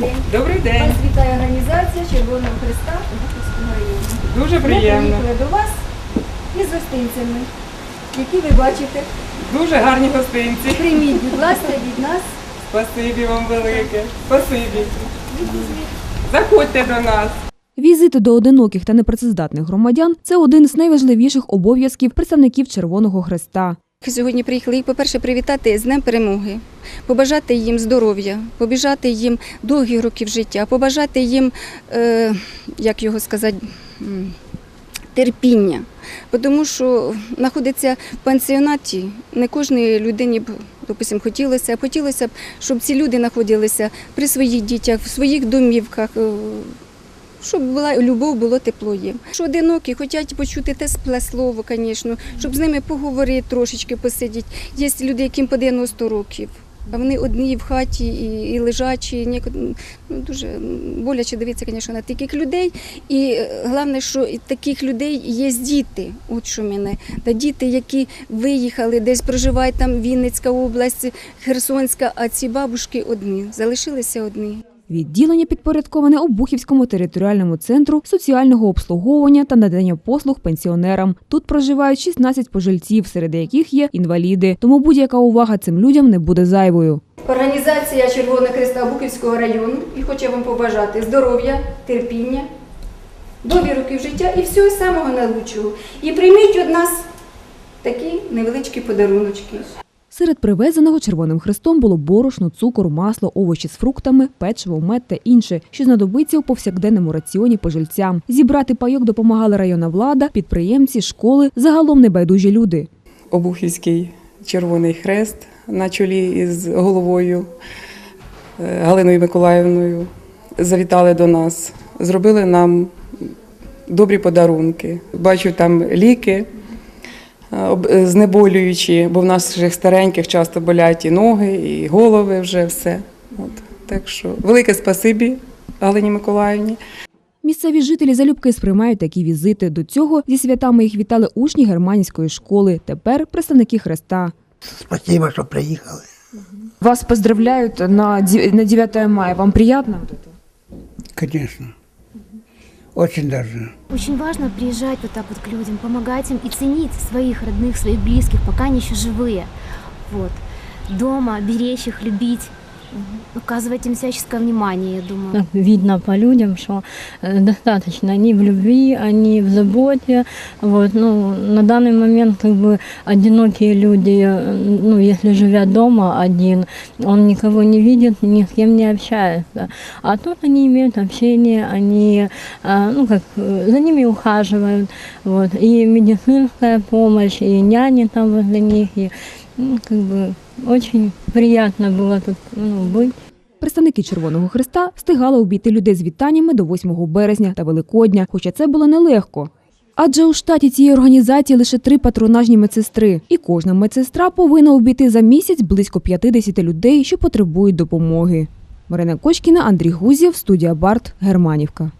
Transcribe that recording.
день. Добрий день. Вас вітає організація Червоного Христа у Бухівського району. Дуже Ми приємно. приїхали до вас із гостинцями, які ви бачите. Дуже гарні гостинці. Прийміть, будь ласка, від нас. Спасибі вам велике. Спасибі. Заходьте до нас. Візити до одиноких та непрацездатних громадян це один з найважливіших обов'язків представників Червоного Хреста. Сьогодні приїхали їх, по-перше, привітати з Днем перемоги, побажати їм здоров'я, побажати їм довгих років життя, побажати їм, е, як його сказати, терпіння. Тому що знаходиться в пансіонаті не кожній людині б, допустим, хотілося, б хотілося б, щоб ці люди знаходилися при своїх дітях, в своїх домівках. Щоб була любов, було тепло їм. Що одинокі, хочуть почути те спле слово, звісно, щоб з ними поговорити трошечки, посидіти. Є люди, яким по 90 років. А вони одні в хаті і, і лежачі, ніяко- ну, дуже боляче дивитися, звісно, на таких людей. І е, головне, що таких людей є діти. От що мене. Та діти, які виїхали, десь проживають там Вінницька область, Херсонська, а ці бабушки одні, залишилися одні. Відділення підпорядковане Обухівському територіальному центру соціального обслуговування та надання послуг пенсіонерам. Тут проживають 16 пожильців, серед яких є інваліди. Тому будь-яка увага цим людям не буде зайвою. Організація Червоного Христа Буківського району і хоче вам побажати здоров'я, терпіння, довгі років життя і всього самого найкращого. І прийміть від нас такі невеличкі подаруночки. Серед привезеного Червоним Хрестом було борошно, цукор, масло, овочі з фруктами, печиво, мед та інше, що знадобиться у повсякденному раціоні пожильцям. Зібрати пайок допомагали районна влада, підприємці, школи, загалом небайдужі люди. Обухівський Червоний Хрест на чолі із головою е, Галиною Миколаївною завітали до нас, зробили нам добрі подарунки. Бачу там ліки знеболюючі, бо в наших стареньких часто болять і ноги, і голови вже все. От. Так що велике спасибі Галині Миколаївні. Місцеві жителі залюбки сприймають такі візити. До цього зі святами їх вітали учні германської школи. Тепер представники Хреста. Спасибо, що приїхали. Вас поздравляють на 9 мая. Вам приємно? Конечно. Очень даже. Очень важно приезжать вот так вот к людям, помогать им и ценить своих родных, своих близких, пока они еще живые. Вот. Дома беречь их, любить, указывать им всяческое внимание, я думаю. Видно по людям, что э, достаточно они в любви, они в заботе. Вот, ну, на данный момент как бы одинокие люди, э, ну, если живя дома один, он никого не видит, ни с кем не общается. А тут они имеют общение, они, э, ну, как, за ними ухаживают. Вот, и медицинская помощь, и няни там возле них, и, ну, как бы, очень приятно было тут ну, быть. Представники Червоного Хреста встигали обійти людей з вітаннями до 8 березня та Великодня, хоча це було нелегко. Адже у штаті цієї організації лише три патронажні медсестри, і кожна медсестра повинна обійти за місяць близько 50 людей, що потребують допомоги. Марина Кочкіна, Андрій Гузєв, студія Барт, Германівка.